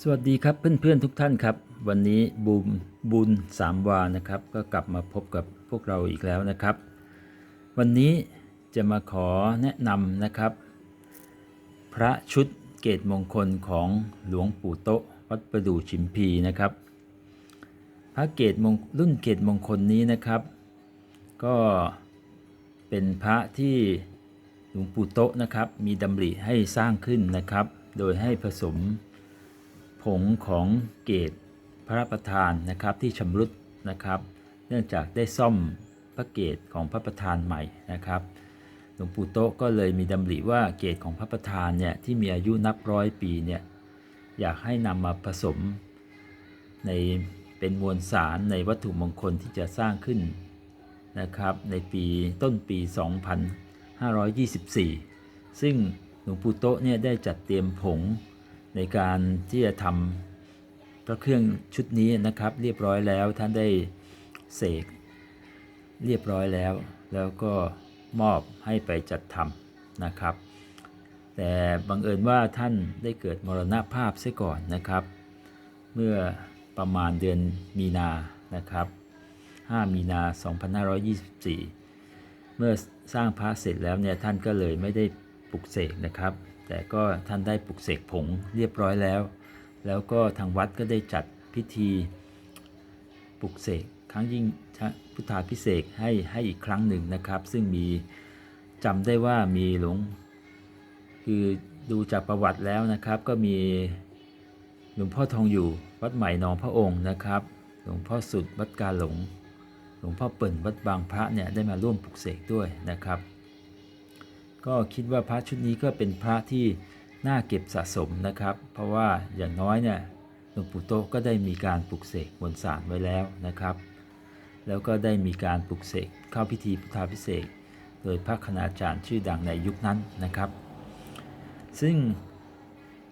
สวัสดีครับเพื่อนๆทุกท่านครับ วันนี้บูมบุญสามวานะครับ ก็กลับมาพบกับพวกเราอีกแล้วนะครับ วันนี้จะมาขอแนะนำนะครับ พระชุดเกตมงคลของหลวงปู่โตวัดประดู่ชิมพีนะครับ พระเกตมงรุ่นเกตมงคลนี้นะครับ ก็เป็นพระที่หลวงปู่โตนะครับ มีดำริให้สร้างขึ้นนะครับ โดยให้ผสม ผงของเกตพระประธานนะครับที่ชำรุดนะครับ เนื่องจากได้ซ่อมพระเกตของพระประธานใหม่นะครับหลวงปู่โตะก็เลยมีดำริว่าเกตของพระประธานเนี่ยที่มีอายุนับร้อยปีเนี่ยอยากให้นำมาผสม ในเป็นมวลสารในวัตถุมงคลที่จะสร้างขึ้นนะครับในปีต้นปี 2524 ซึ่งหลวงปู่โตะเนี่ยได้จัดเตรียมผง ในการที่จะทำพระเครื่องชุดนี้นะครับ เรียบร้อยแล้วท่านได้เสกเรียบร้อยแล้ว แล้วก็มอบให้ไปจัดทำนะครับ แต่บังเอิญว่าท่านได้เกิดมรณภาพเสียก่อนนะครับ เมื่อประมาณเดือนมีนานะครับ 5 มีนา 2524 เมื่อสร้างพระเสร็จแล้วเนี่ยท่านก็เลยไม่ได้ปลุกเสกนะครับ แต่ก็ท่านได้ปลุกเสกผงเรียบร้อยแล้ว แล้วก็ทางวัดก็ได้จัดพิธีปลุกเสกครั้งยิ่งพุทธาพิเศษให้ให้อีกครั้งหนึ่งนะครับ ซึ่งมีจำได้ว่ามีหลวงคือดูจากประวัติแล้วนะครับ ก็มีหลวงพ่อทองอยู่วัดใหม่นองพระองค์นะครับ หลวงพ่อสุดวัดกาหลง หลวงพ่อเปิ่นวัดบางพระเนี่ยได้มาร่วมปลุกเสกด้วยนะครับ ก็คิดว่าพระชุดนี้ก็เป็นพระที่น่าเก็บสะสมนะครับ เพราะว่าอย่างน้อยเนี่ยหลวงปู่โตก็ได้มีการปลุกเสกมวลสารไว้แล้วนะครับ แล้วก็ได้มีการปลุกเสกเข้าพิธีพุทธาพิเศษโดยพระคณาจารย์ชื่อดังในยุคนั้นนะครับ ซึ่ง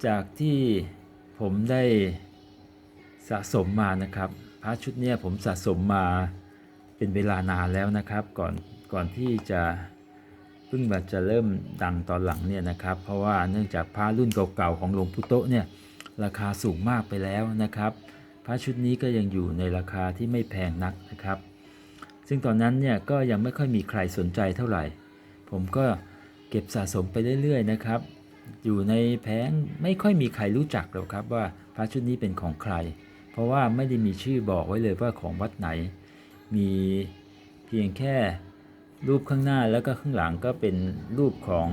จากที่ผมได้สะสมมานะครับ พระชุดเนี้ยผมสะสมมาเป็นเวลานานแล้วนะครับ ก่อนก่อนที่จะ พิ่งมาจะเริ่มดังตอนหลังเนี่ยนะครับ เพราะว่าเนื่องจากพระรุ่นเก่าๆของหลวงปู่โตะเนี่ยราคาสูงมากไปแล้วนะครับพระชุดนี้ก็ยังอยู่ในราคาที่ไม่แพงนักนะครับ ซึ่งตอนนั้นเนี่ยก็ยังไม่ค่อยมีใครสนใจเท่าไหร่ ผมก็เก็บสะสมไปเรื่อยๆนะครับ อยู่ในแผงไม่ค่อยมีใครรู้จักหรอกครับว่าพระชุดนี้เป็นของใคร เพราะว่าไม่ได้มีชื่อบอกไว้เลยว่าของวัดไหน มีเพียงแค่ รูปข้างหน้าแล้วก็ข้างหลังก็เป็นรูปของ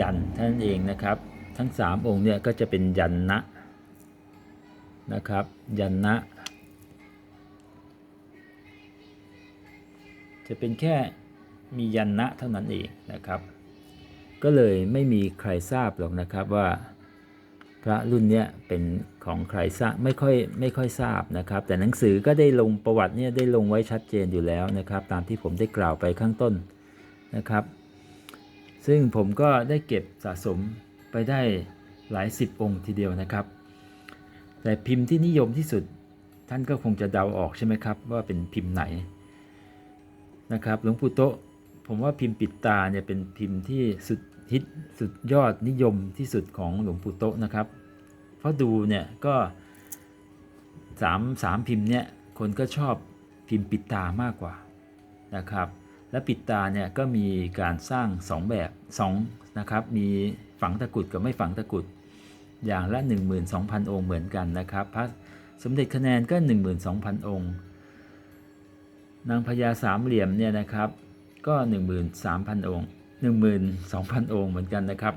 ยันท่านเองนะครับ ทั้ง 3 องค์เนี่ยก็จะเป็นยันนะนะครับ ยันนะ จะเป็นแค่มียันนะเท่านั้นเองนะครับ ก็เลยไม่มีใครทราบหรอกนะครับว่า พระรุ่นเนี้ยเป็นของใครทราบไม่ค่อยไม่ค่อยทราบนะครับ แต่หนังสือก็ได้ลงประวัติเนี่ยได้ลงไว้ชัดเจนอยู่แล้วนะครับ ตามที่ผมได้กล่าวไปข้างต้นนะครับ ซึ่งผมก็ได้เก็บสะสมไปได้หลายสิบองค์ทีเดียวนะครับ แต่พิมพ์ที่นิยมที่สุดท่านก็คงจะเดาออกใช่ไหมครับ ว่าเป็นพิมพ์ไหนนะครับหลวงปู่โตผมว่าพิมพ์ปิดตาเนี่ยเป็นพิมพ์ที่สุด ฮิตสุดยอดนิยมที่สุดของหลวงปู่โตะนะครับ เพราะดูเนี่ยก็สามสามพิมพ์เนี่ยคนก็ชอบพิมพ์ปิดตามากกว่านะครับ และปิดตาเนี่ยก็มีการสร้าง 2 แบบ2นะครับมีฝังตะกุดกับไม่ฝังตะกุดอย่างละ 12,000 องค์เหมือนกันนะครับ พระสมเด็จคะแนนก็ 12,000 องค์ นางพญาสามเหลี่ยมเนี่ยนะครับก็ 13,000 องค์ 12,000 องค์เหมือนกันนะครับ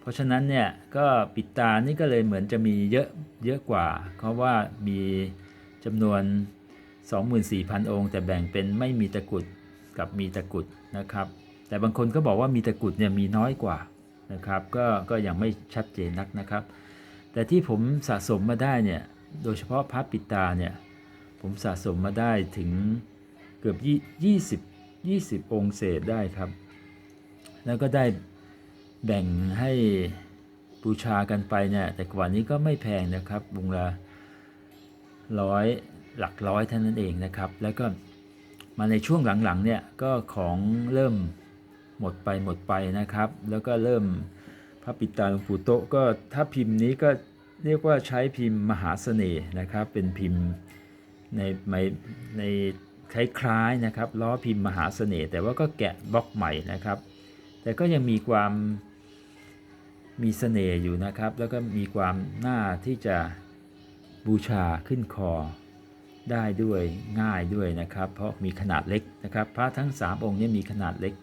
เพราะฉะนั้นเนี่ยก็ปิดตานี่ก็เลยเหมือนจะมีเยอะเยอะกว่า เพราะว่ามีจำนวน 24,000 องค์ แต่แบ่งเป็นไม่มีตะกุดกับมีตะกุดนะครับ แต่บางคนก็บอกว่ามีตะกุดเนี่ยมีน้อยกว่านะครับก็ก็ยังไม่ชัดเจนนักนะครับ แต่ที่ผมสะสมมาได้เนี่ยโดยเฉพาะพระปิตาเนี่ยผมสะสมมาได้ถึงเกือบยี่สิบยี่สิบองค์เศษได้ครับ แล้วก็ได้แบ่งให้บูชากันไปเนี่ยแต่กว่านี้ก็ไม่แพงนะครับวงละร้อยหลักร้อยเท่านั้นเองนะครับ แล้วก็มาในช่วงหลังๆเนี่ยก็ของเริ่มหมดไปหมดไปนะครับ แล้วก็เริ่มพระปิตาหลวงปู่โตก็ถ้าพิมพ์นี้ก็เรียกว่าใช้พิมพ์มหาเสน่ห์นะครับ เป็นพิมพ์ในในในคล้ายๆนะครับล้อพิมพ์มหาเสน่ห์แต่ว่าก็แกะบล็อกใหม่นะครับ แต่ก็ยังมีความมีเสน่ห์อยู่นะครับ แล้วก็มีความน่าที่จะบูชาขึ้นคอได้ด้วยง่ายด้วยนะครับ เพราะมีขนาดเล็กนะครับ พระทั้ง 3 องค์เนี้มีขนาดเล็ก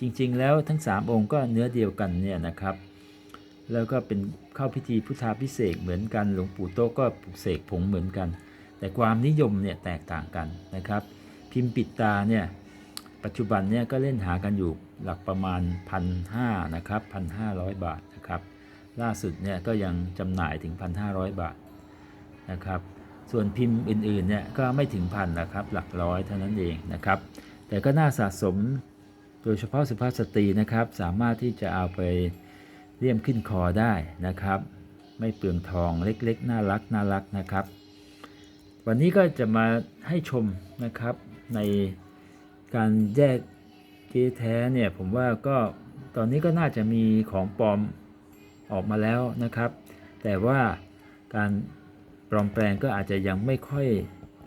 จริงๆ แล้วทั้ง 3 องค์ก็เนื้อเดียวกันเนี่ยนะครับ แล้วก็เป็นเข้าพิธีพุทธาพิเศษเหมือนกัน หลวงปู่โตะก็ปลุกเสกผงเหมือนกัน แต่ความนิยมเนี่ยแตกต่างกันนะครับ พิมพ์ปิดตาเนี่ยปัจจุบันเนี่ยก็เล่นหากันอยู่ หลักประมาณพันห้านะครับพันห้าร้อยบาทนะครับ ล่าสุดเนี่ยก็ยังจำหน่ายถึง 1,500 บาทนะครับ ส่วนพิมพ์อื่นๆเนี่ยก็ไม่ถึงพันนะครับ หลักร้อยเท่านั้นเองนะครับ แต่ก็น่าสะสมโดยเฉพาะสุภาพสตรีนะครับ สามารถที่จะเอาไปเลี่ยมขึ้นคอได้นะครับ ไม่เปลืองทองเล็กๆ น่ารักน่ารักนะครับ วันนี้ก็จะมาให้ชมนะครับในการแยก เก๊แท้เนี่ยผมว่าก็ตอนนี้ก็น่าจะมีของปลอมออกมาแล้วนะครับ แต่ว่าการปลอมแปลงก็อาจจะยังไม่ค่อย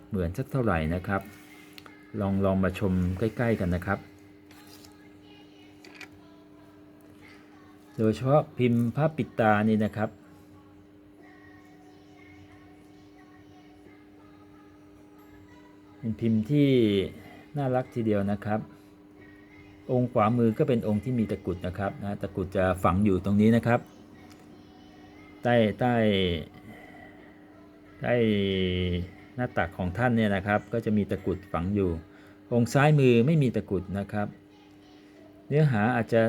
เหมือนสักเท่าไหร่นะครับ ลองลองมาชมใกล้ ๆ กันนะครับ โดยเฉพาะพิมพ์พระปิดตานี่นะครับเป็นพิมพ์ที่น่ารักทีเดียวนะครับ องค์ขวามือก็เป็นองค์ที่มีตะกุดนะครับนะตะกุดจะฝังอยู่ตรงนี้นะครับ ใต้ใต้ใต้หน้าตักของท่านเนี่ยนะครับ ก็จะมีตะกุดฝังอยู่ องค์ซ้ายมือไม่มีตะกุดนะครับ เนื้อหาอาจจะ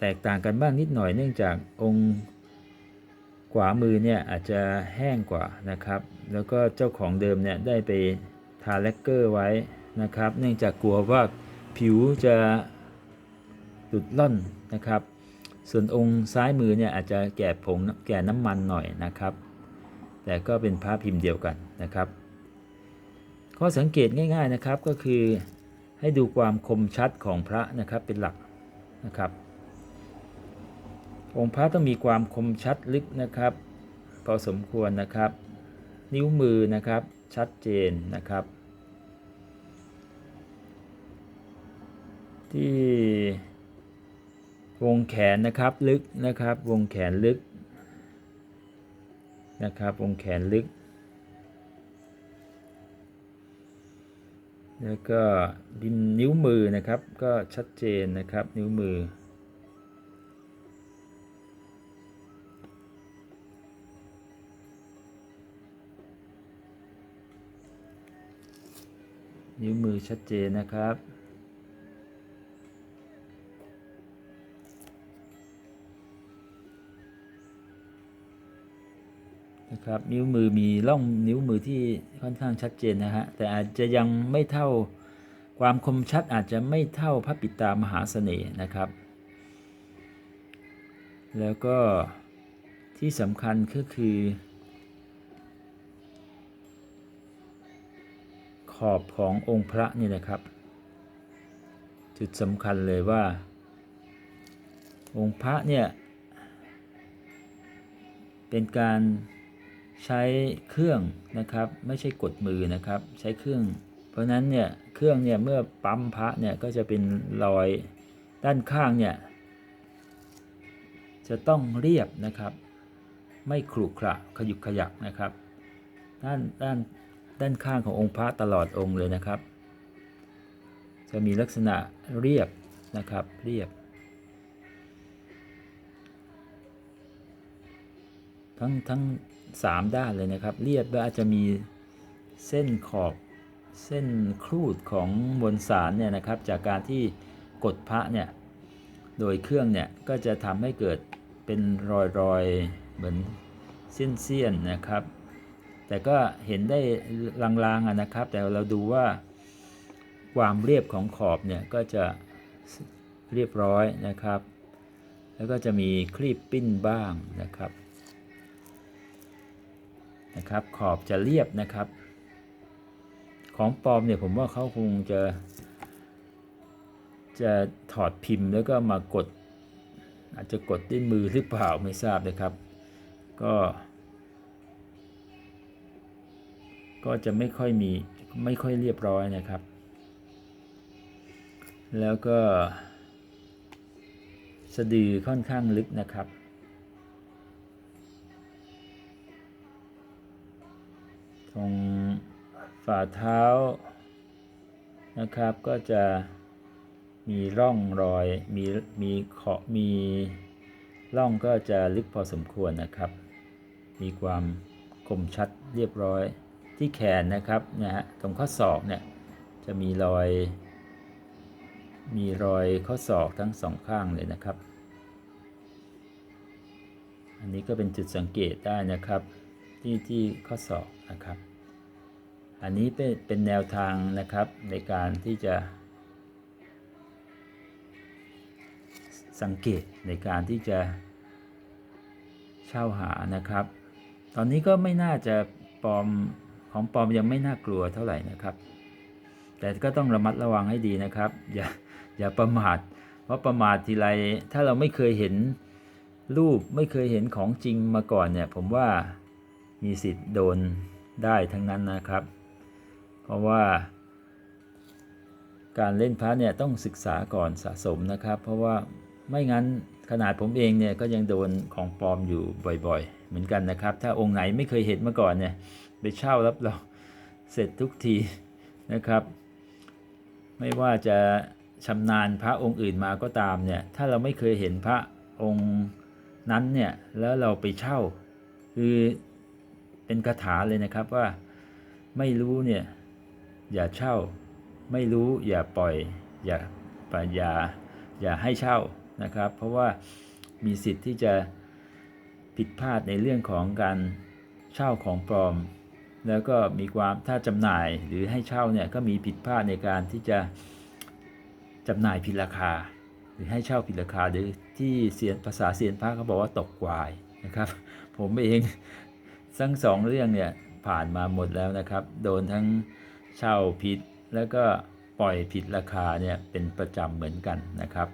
แตกต่างกันบ้างนิดหน่อยเนื่องจากองค์ขวามือเนี่ยอาจจะแห้งกว่านะครับ แล้วก็เจ้าของเดิมเนี่ยได้ไปทาแลกเกอร์ไว้นะครับ เนื่องจากกลัวว่าผิวจะ หลุดล่อนนะครับ ส่วนองค์ซ้ายมือเนี่ยอาจจะแก่ผงแก่น้ำมันหน่อยนะครับ แต่ก็เป็นพระพิมพ์เดียวกันนะครับ ข้อสังเกตง่าย ๆนะครับก็คือให้ดูความคมชัดของพระนะครับเป็นหลักนะครับ องค์พระต้องมีความคมชัดลึกนะครับ พอสมควรนะครับ นิ้วมือนะครับชัดเจนนะครับ ที่ วงแขนนะครับลึกนะครับ วงแขนลึกนะครับ วงแขนลึก แล้วก็ดินนิ้วมือนะครับ ก็ชัดเจนนะครับนิ้วมือ นิ้วมือชัดเจนนะครับ นะครับ นิ้วมือมีร่องนิ้วมือที่ค่อนข้างชัดเจนนะฮะ แต่อาจจะยังไม่เท่าความคมชัดอาจจะไม่เท่าพระปิดตามหาเสน่ห์นะครับ แล้วก็ที่สำคัญก็คือ ขอบขององค์พระนี่นะครับ จุดสำคัญเลยว่า องค์พระเนี่ย เป็นการ ใช้เครื่องนะครับ ไม่ใช่กดมือนะครับ ใช้เครื่อง เพราะฉะนั้นเนี่ยเครื่องเนี่ยเมื่อปั๊มพระเนี่ยก็จะเป็นรอยด้านข้างเนี่ยจะต้องเรียบนะครับ ไม่ขรุขระขยุกขยักนะครับ ด้านด้านด้านข้างขององค์พระตลอดองค์เลยนะครับ จะมีลักษณะเรียบนะครับเรียบ ทั้งทั้ง สามด้านเลยนะครับ เรียบแล้วอาจจะมีเส้นขอบเส้นครูดของมวลสารเนี่ยนะครับ จากการที่กดพระเนี่ยโดยเครื่องเนี่ยก็จะทำให้เกิดเป็นรอยรอยเหมือนเส้นเสี้ยนๆนะครับ แต่ก็เห็นได้ลางๆนะครับ แต่เราดูว่าความเรียบของขอบเนี่ยก็จะเรียบร้อยนะครับ แล้วก็จะมีคลีบปิ้นบ้างนะครับ นะครับ ขอบจะเรียบนะครับ ของปลอมเนี่ยผมว่าเขาคงจะ จะถอดพิมพ์แล้วก็มากด อาจจะกดด้วยมือหรือเปล่าไม่ทราบนะครับ ก็ ก็จะไม่ค่อยมีไม่ค่อยเรียบร้อยนะครับ แล้วก็สะดือค่อนข้างลึกนะครับ ตรงฝ่าเท้านะครับ ก็จะมีร่องรอย มีมีเขาะมีร่องก็จะลึกพอสมควรนะครับ มีความคมชัดเรียบร้อยที่แขนนะครับนะฮะตรงข้อศอกเนี่ยจะมีรอย มีรอยข้อศอกทั้งสองข้างเลยนะครับ อันนี้ก็เป็นจุดสังเกตได้นะครับ ที่ที่ข้อศอกนะครับ อันนี้เป็นเป็นแนวทางนะครับในการที่จะ สังเกตในการที่จะเช่าหานะครับ ตอนนี้ก็ไม่น่าจะปลอมของปลอมยังไม่น่ากลัวเท่าไหร่นะครับ แต่ก็ต้องระมัดระวังให้ดีนะครับ อย่าอย่าประมาท เพราะประมาททีไรถ้าเราไม่เคยเห็นรูปไม่เคยเห็นของจริงมาก่อนเนี่ย ผมว่า มีสิทธิ์โดนได้ทั้งนั้นนะครับ เพราะว่า การเล่นพระเนี่ยต้องศึกษาก่อนสะสมนะครับ เพราะว่าไม่งั้นขนาดผมเองเนี่ยก็ยังโดนของปลอมอยู่บ่อยๆ เหมือนกันนะครับ ถ้าองค์ไหนไม่เคยเห็นมาก่อนเนี่ยไปเช่ารับเรองเสร็จทุกทีนะครับ ไม่ว่าจะชำนาญพระองค์อื่นมาก็ตามเนี่ยถ้าเราไม่เคยเห็นพระองค์นั้นเนี่ยแล้วเราไปเช่า คือ เป็นคาถาเลยนะครับว่าไม่รู้เนี่ยอย่าเช่า ไม่รู้อย่าปล่อยอย่าปอย่าอย่าให้เช่านะครับ เพราะว่ามีสิทธิ์ที่จะผิดพลาดในเรื่องของการเช่าของปลอม แล้วก็มีความถ้าจำหน่ายหรือให้เช่าเนี่ยก็มีผิดพลาดในการที่จะจำหน่ายผิดราคา หรือให้เช่าผิดราคาหรือที่เสียนภาษาเสียนพระเขาบอกว่าตกกวายนะครับ ผมเอง ทั้งสองเรื่องเนี่ยผ่านมาหมดแล้วนะครับ โดนทั้งเช่าผิดแล้วก็ปล่อยผิดราคาเนี่ยเป็นประจำเหมือนกันนะครับ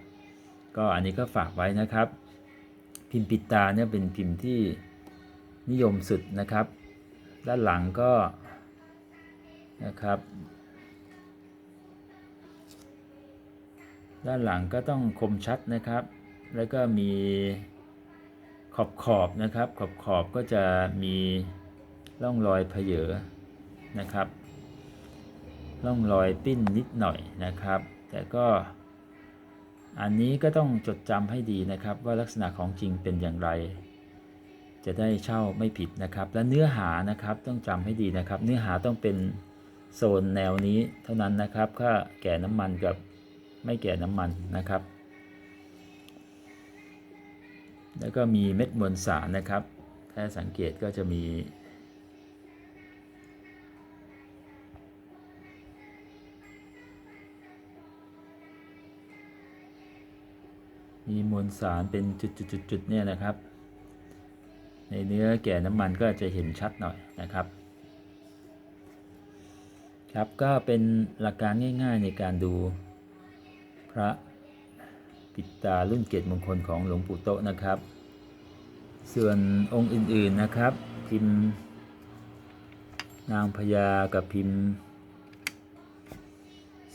ก็อันนี้ก็ฝากไว้นะครับ พิมพ์ปิดตาเนี่ยเป็นพิมพ์ที่นิยมสุดนะครับ ด้านหลังก็นะครับ ด้านหลังก็ต้องคมชัดนะครับ แล้วก็มี ขอบขอบนะครับ ขอบขอบก็จะมีร่องรอยเพเยอนะครับ ร่องรอยปิ้นนิดหน่อยนะครับ แต่ก็อันนี้ก็ต้องจดจำให้ดีนะครับ ว่าลักษณะของจริงเป็นอย่างไร จะได้เช่าไม่ผิดนะครับ และเนื้อหานะครับต้องจำให้ดีนะครับ เนื้อหาต้องเป็นโซนแนวนี้เท่านั้นนะครับถ้าแก่น้ำมันกับไม่แก่น้ำมันนะครับ แล้วก็มีเม็ดมวลสารนะครับ ถ้าสังเกตก็จะมี มีมวลสารเป็นจุดๆๆเนี่ยนะครับ ในเนื้อแก่น้ำมันก็จะเห็นชัดหน่อยนะครับ ครับก็เป็นหลักการง่ายๆในการดูพระ ปิดตารุ่นเกตมงคลของหลวงปู่โตนะครับ ส่วนองค์อื่นๆนะครับ พิมพ์ นางพญากับพิมพ์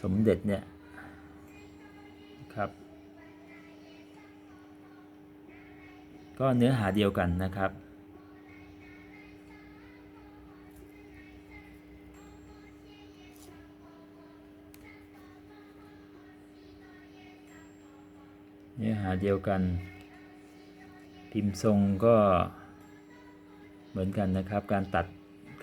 สมเด็จเนี่ยครับ ก็เนื้อหาเดียวกันนะครับ เนื้อหาเดียวกัน พิมพ์ทรงก็เหมือนกันนะครับ การตัด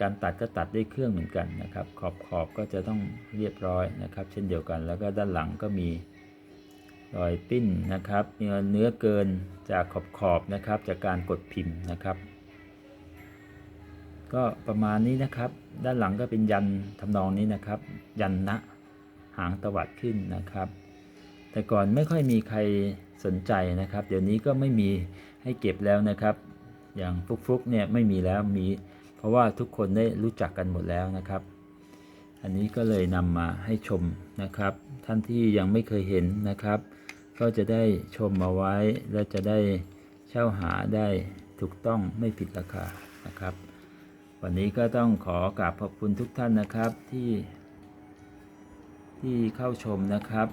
การตัดก็ตัดด้วยเครื่องเหมือนกันนะครับ ขอบขอบก็จะต้องเรียบร้อยนะครับ เช่นเดียวกัน แล้วก็ด้านหลังก็มีรอยปิ้นนะครับเนื้อเกินจากขอบขอบนะครับ จากการกดพิมพ์นะครับ ก็ประมาณนี้นะครับ ด้านหลังก็เป็นยันทำนองนี้นะครับ ยันนะหางตวัดขึ้นนะครับ แต่ก่อนไม่ค่อยมีใครสนใจนะครับ เดี๋ยวนี้ก็ไม่มีให้เก็บแล้วนะครับ อย่างฟุกๆเนี่ยไม่มีแล้วมี เพราะว่าทุกคนได้รู้จักกันหมดแล้วนะครับ อันนี้ก็เลยนำมาให้ชมนะครับ ท่านที่ยังไม่เคยเห็นนะครับ ก็จะได้ชมมาไว้และจะได้เช่าหาได้ถูกต้องไม่ผิดราคานะครับ วันนี้ก็ต้องขอกราบขอบคุณทุกท่านนะครับที่ที่เข้าชมนะครับ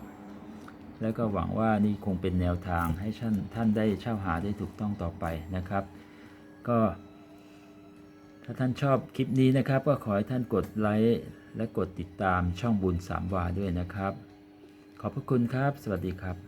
แล้วก็หวังว่านี่คงเป็นแนวทางให้ท่านท่านได้เช่าหาได้ถูกต้องต่อไปนะครับ ก็ ถ้าท่านชอบคลิปนี้นะครับ ก็ขอให้ท่านกดไลค์และกดติดตามช่องบุญสามวาด้วยนะครับ ขอบพระคุณครับ สวัสดีครับ